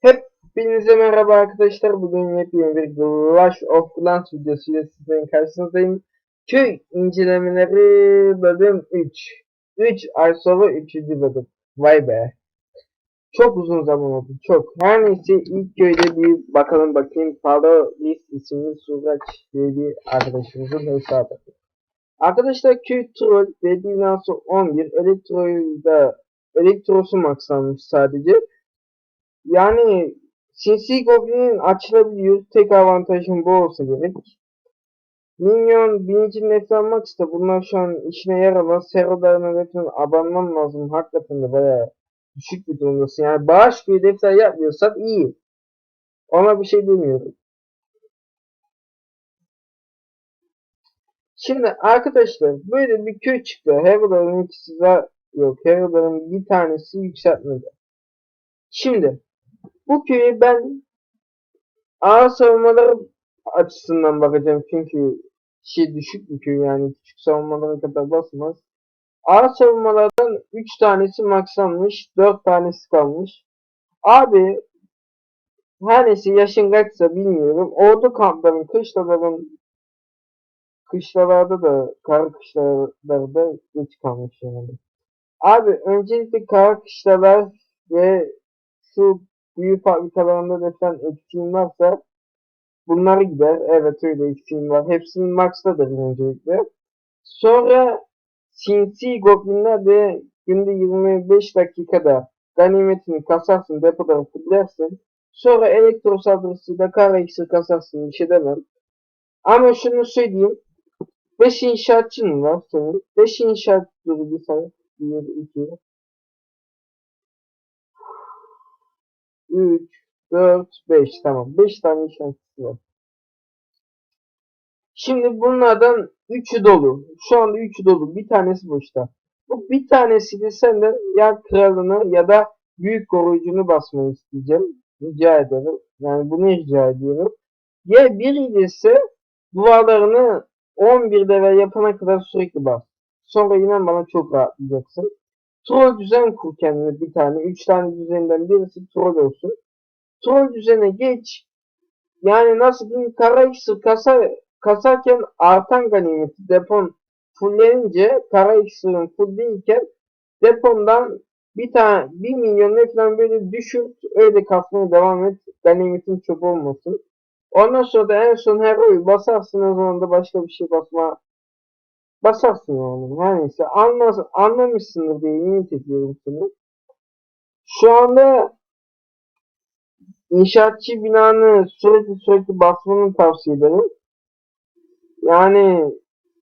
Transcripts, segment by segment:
Hepinize merhaba arkadaşlar. Bugün yepyeni bir Clash of Clans videosuyla sizlerin karşınızdayım. Köy incelemeleri bölüm 3. 3 ay sonra 3. bölüm. Vay be. Çok uzun zaman oldu. Çok. Her neyse ilk köyde bir bakalım bakayım. Palo List isimli Suraç diye bir arkadaşımızın hesabı. Arkadaşlar köy troll ve binası 11 elektroyu elektrosu maxlanmış sadece. Yani CC Goblin'in açılabiliyor. Tek avantajım bu olsa gerek. Minyon birinci nefes Max da bunlar şu an işine yaramaz. Serolarına lütfen abanmam lazım. Hakikaten de bayağı düşük bir durumdasın. Yani bağış bir defter yapmıyorsak iyi. Ona bir şey demiyorum. Şimdi arkadaşlar böyle bir köy çıktı. Hero'ların ikisi de yok. Hero'ların bir tanesi yükseltmedi. Şimdi bu köyü ben ağır savunmaları açısından bakacağım çünkü şey düşük bir köy yani küçük savunmalara kadar basmaz. Ağır savunmalardan 3 tanesi maxlanmış, 4 tanesi kalmış. Abi her neyse yaşın kaçsa bilmiyorum. Ordu kampların, kışlaların kışlalarda da, kar kışlalarda geç kalmış yani. Abi öncelikle kar kışlalar ve şu büyük fabrikalarında desen eksiğin varsa bunları gider. Evet öyle eksiğin var. Hepsinin max'tadır öncelikle. Sonra sinsi goblinler de günde 25 dakikada ganimetini kasarsın, depodan fullersin. Sonra elektro saldırısıyla kara iksir kasarsın bir şey demem. Ama şunu söyleyeyim. 5 inşaatçın var senin. 5 inşaat dur bir sayı. 1, 2, 3, 4, 5. Tamam. 5 tane işaretçisi var. Şimdi bunlardan 3'ü dolu. Şu anda 3'ü dolu. Bir tanesi boşta. Bu bir tanesi de senden ya kralını ya da büyük koruyucunu basmayı isteyeceğim. Rica ederim. Yani bunu rica ediyorum. Ya biri ise duvarlarını 11 level yapana kadar sürekli bas. Sonra inan bana çok rahatlayacaksın. Troll düzen kur kendine bir tane. Üç tane düzeninden birisi troll olsun. Troll düzene geç. Yani nasıl diyeyim kara iksir kasa, kasarken artan ganimeti depon fullenince kara iksirin full değilken depondan bir tane bir milyon falan böyle düşürt öyle kasmaya devam et ganimetin çok olmasın. Ondan sonra da en son her oyu basarsın o zaman da başka bir şey basma basarsın yani. Her neyse anlas anlamışsındır diye ümit ediyorum seni. Şu anda inşaatçı binanı sürekli sürekli basmanı tavsiye ederim. Yani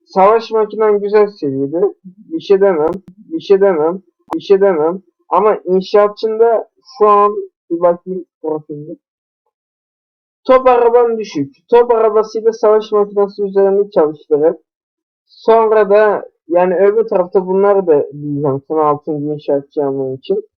savaş makinen güzel seviyede. Bir şey demem. Bir şey demem. Bir şey demem. Ama inşaatçında şu an bir bakayım profilde. Top araban düşük. Top arabasıyla savaş makinesi üzerinde çalıştırır. Sonra da yani öbür tarafta bunları da diyeceğim sana altın inşaatçı alman için.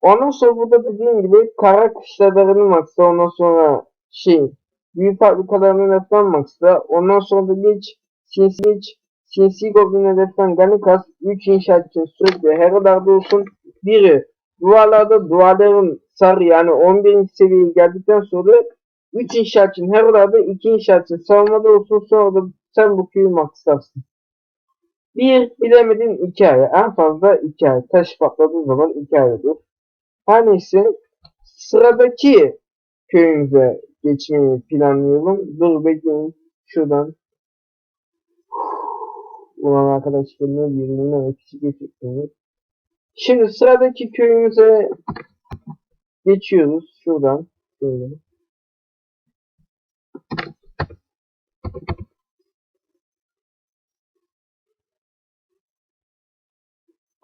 Ondan sonra burada dediğim gibi kara kışlalarını maksa ondan sonra şey büyük fabrikalarını hedeften maksa ondan sonra da geç sinsi geç sinsi goblin hedeften ganikas 3 inşaatçı sürekli heralarda olsun biri duvarlarda duvarların sarı yani 11. seviyeye geldikten sonra 3 inşaatçının heralarda 2 inşaatçı savunmada olsun sonra da sen bu köyü maksarsın. Bir bilemedin iki ay. En fazla iki ay. Taş patladığı zaman iki ay olur. Her neyse sıradaki köyümüze geçmeyi planlayalım. Dur bekleyin. Şuradan. Ulan arkadaşlar ne diyeyim ne küçük geçiyorsunuz. Şimdi sıradaki köyümüze geçiyoruz. Şuradan. Şöyle.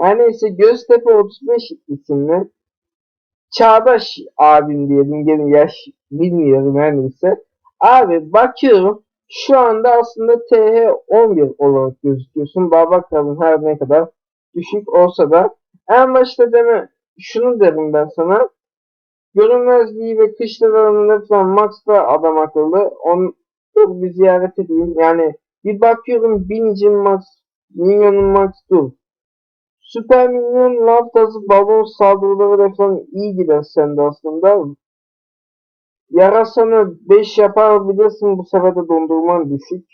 Her neyse Göztepe 35 isimli Çağdaş abim diyelim gene yaş bilmiyorum her neyse. Abi bakıyorum şu anda aslında TH11 olarak gözüküyorsun. Babakral'ın her ne kadar düşük olsa da en başta deme şunu derim ben sana. Görünmezliği ve kışlalarının lütfen Max'ta adam akıllı. Onu bir ziyaret edeyim. Yani bir bakıyorum binicim Max, Minyon'un Max dur. Süper Minyon Lantası balon saldırıları falan iyi gider sende aslında. Yarasını 5 yapabilirsin bu sefer de dondurman düşük.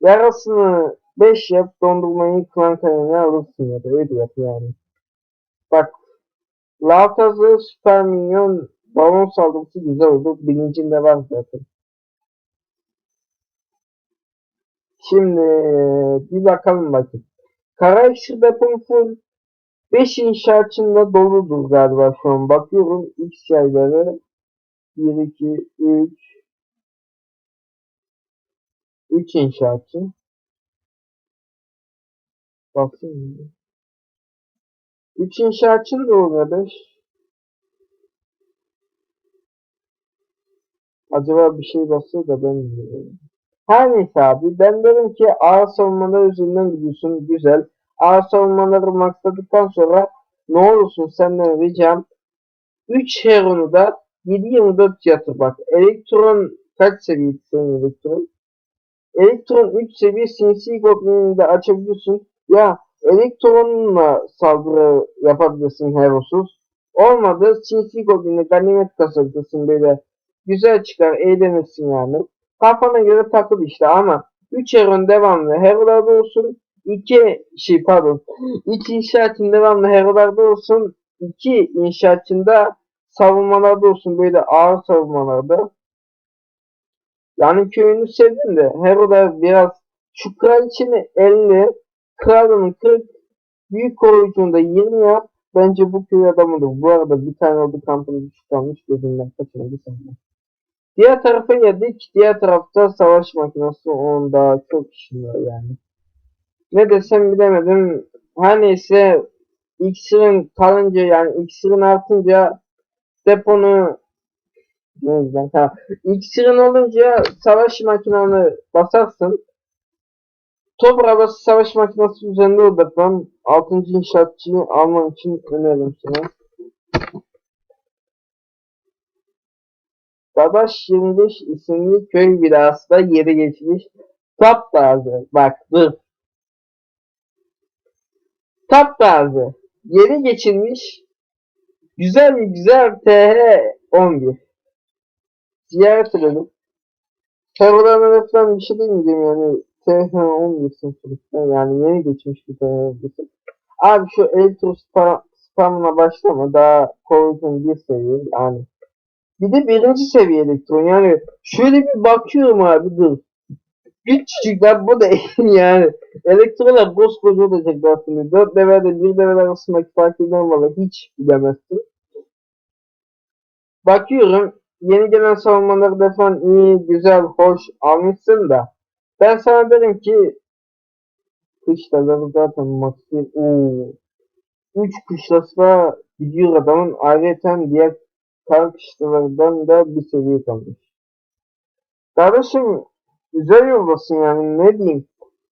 Yarasını 5 yap dondurmayı klan kaynağına alırsın ya da öyle yap yani. Bak Latazı süper minyon balon saldırısı güzel oldu. Bilincinde var zaten. Şimdi bir bakalım bakayım. Karaekşi depom full 5 inşaatçında doludur galiba şu an. Bakıyorum X yayları 1, 2, 3 3 inşaatçı. Baksana. 3 inşaatçı da oluyor 5. Acaba bir şey basıyor da ben bilmiyorum. Her neyse abi ben derim ki ağır savunmalar üzerinden gidiyorsun güzel. Ağır savunmaları maxladıktan sonra ne olursun senden ricam 3 Heron'u da 7-24 yatır bak. Elektron kaç seviyesi senin elektron? Elektron 3 seviye sinsi goblinini de açabiliyorsun. Ya elektronla saldırı yapabilirsin herosuz. Olmadı sinsi goblinle ganimet kasabilirsin böyle. Güzel çıkar eğlenirsin yani. Kafana göre takıl işte ama 3 Heron devamlı herolarda olsun. 2 şey pardon. 2 inşaatın devamlı herolarda olsun. 2 inşaatçında savunmalarda olsun böyle ağır savunmalarda. Yani köyünü sevdim de Hero'da biraz şu kraliçeni 50 kralının 40 büyük koruyucunda 20 yap bence bu köy adamıdır. Bu arada bir tane oldu kampını düşük kalmış gözümden kaçırdı sanırım. Diğer tarafa geldik. Diğer tarafta savaş makinesi onda çok işim var yani. Ne desem bilemedim. Her neyse iksirin kalınca yani iksirin artınca deponu neydi ha iksirin olunca savaş makinanı basarsın. Top arabası savaş makinesi üzerinde odaklan. 6. inşaatçıyı alman için öneririm sana. Dadaş 25 isimli köy binası da yeri geçmiş. Taptaze. Bak dur. Taptaze. Yeri geçilmiş. Güzel bir güzel TH 11. Ziyaret edelim. Serverlarına falan bir şey demeyeceğim yani. TH 11 sonuçta yani yeni geçmiş bir TH 11. Abi şu elektro spam, spamına başlama daha korkunç bir seviye yani. Bir de birinci seviye elektron yani şöyle bir bakıyorum abi dur. Küçücükler bu da yani elektronlar koskoca olacak aslında. 4 levelde 1 level arasındaki farkından valla hiç bilemezsin. Bakıyorum yeni gelen savunmaları defan iyi, güzel, hoş almışsın da ben sana derim ki kışlaları zaten maksir ooo 3 kışlasa gidiyor adamın ayrıca diğer kar kışlalarından da bir seviye kalmış. Kardeşim güzel yoldasın yani ne diyeyim.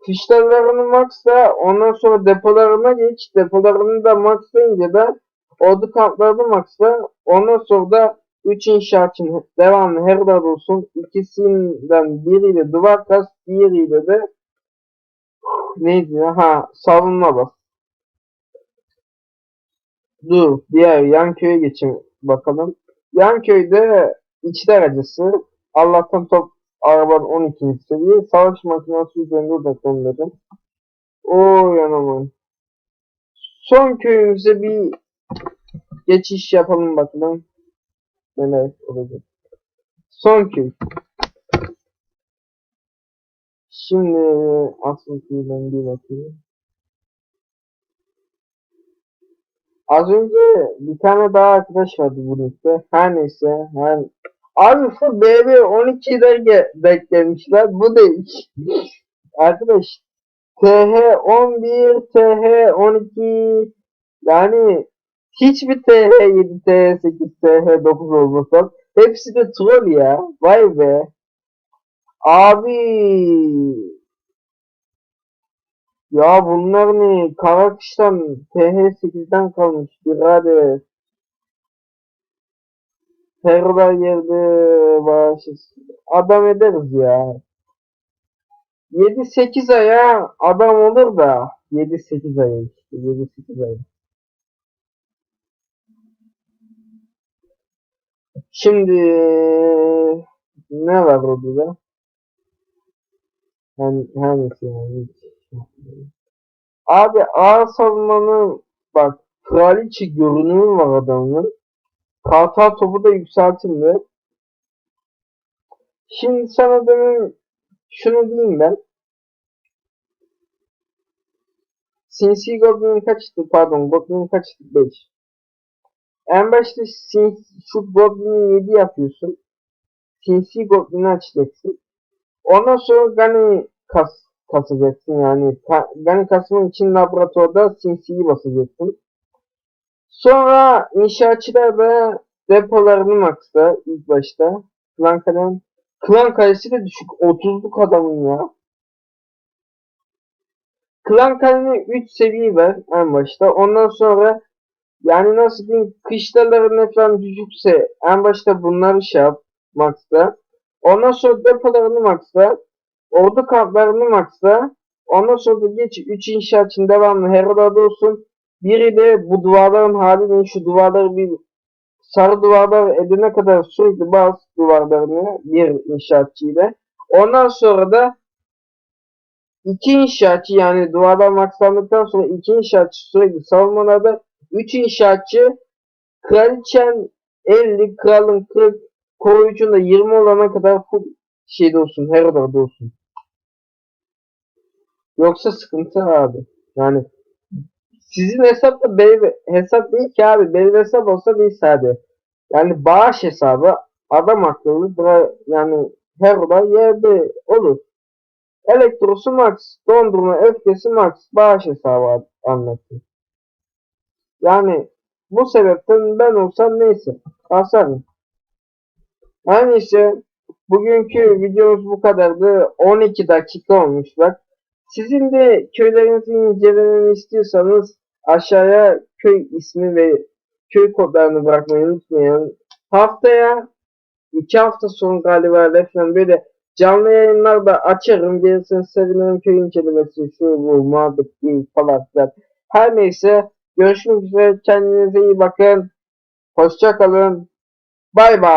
Kışlalarını maxla ondan sonra depolarına geç. Depolarını da maxlayınca da ordu kamplarını maxla. Ondan sonra da 3 inşaatçının devamlı her dağda olsun. İkisinden biriyle duvar kas, diğeriyle de neydi ya? Ha savunma bas. Dur diğer yan köye geçin bakalım. Yan köyde içler acısı. Allah'tan top arabanın 12. seviye. Savaş makinesi üzerinde odaklanıyorum. Oo yanımın. Son köyümüze bir geçiş yapalım bakalım. Neler olacak. Son köy. Şimdi asıl köyden bir bakayım. Az önce bir tane daha arkadaş vardı bu ligde. Her neyse. Her... Abi şu BB 12'den ge denk gelmişler. Bu değil. arkadaş TH 11, TH 12 yani hiçbir TH 7, TH 8, TH 9 olmasa hepsi de troll ya. Vay be. Abi ya bunlar ne? Karakış'tan TH8'den kalmış birader. Terörler yerde bağışız. Adam ederiz ya. 7-8 aya adam olur da 7-8 aya işte 7-8 aya. Şimdi ne var orada? Hem, hangisi yani? Abi ağır savunmanın bak kraliçe görünümü var adamın. Kartal topu da yükseltildi. Şimdi sana benim şunu diyeyim ben. Sinsi Goblin kaçtı? Pardon Goblin kaçtı? 5. En başta sinsi, şu Goblin'i 7 yapıyorsun. Sinsi Goblin'i açacaksın. Ondan sonra Gani kas, kasacaksın yani. Gani kasman için laboratuvarda Sinsi'yi basacaksın. Sonra inşaatçılar ve depolarını maxla ilk başta. Klan kalem. Klan kalesi de düşük. 30'luk adamın ya. Klan kalemi 3 seviye ver en başta. Ondan sonra yani nasıl diyeyim kışlaların falan düşükse en başta bunları şey yap maxla. Ondan sonra depolarını maxla. Ordu kamplarını maxla. Ondan sonra geç 3 inşaat için devamlı her odada olsun. Biri de bu duvarların halini şu duvarları bir sarı duvarlar edene kadar sürekli bas duvarlarını bir inşaatçı ile. Ondan sonra da iki inşaatçı yani duvarlar maxlandıktan sonra iki inşaatçı sürekli savunmalarda üç inşaatçı kraliçen 50 kralın 40 koruyucunda 20 olana kadar full şeyde olsun her odada olsun. Yoksa sıkıntı abi. Yani sizin hesap da benim hesap değil ki abi. Benim hesap olsa değil sadece. Yani bağış hesabı adam akıllı bura yani her olay yerde olur. Elektrosu max, dondurma öfkesi max, bağış hesabı anlatıyor. Yani bu sebepten ben olsam neyse basarım. Her neyse bugünkü videomuz bu kadardı. 12 dakika olmuş bak. Sizin de köylerinizi incelememi istiyorsanız aşağıya köy ismi ve köy kodlarını bırakmayı unutmayın. Haftaya iki hafta sonra galiba resmen böyle canlı yayınlar da açarım. Bilirsiniz sevinirim köy incelemesi şu bu muhabbet değil falan filan. Her neyse görüşmek üzere kendinize iyi bakın. Hoşça kalın. Bay bay.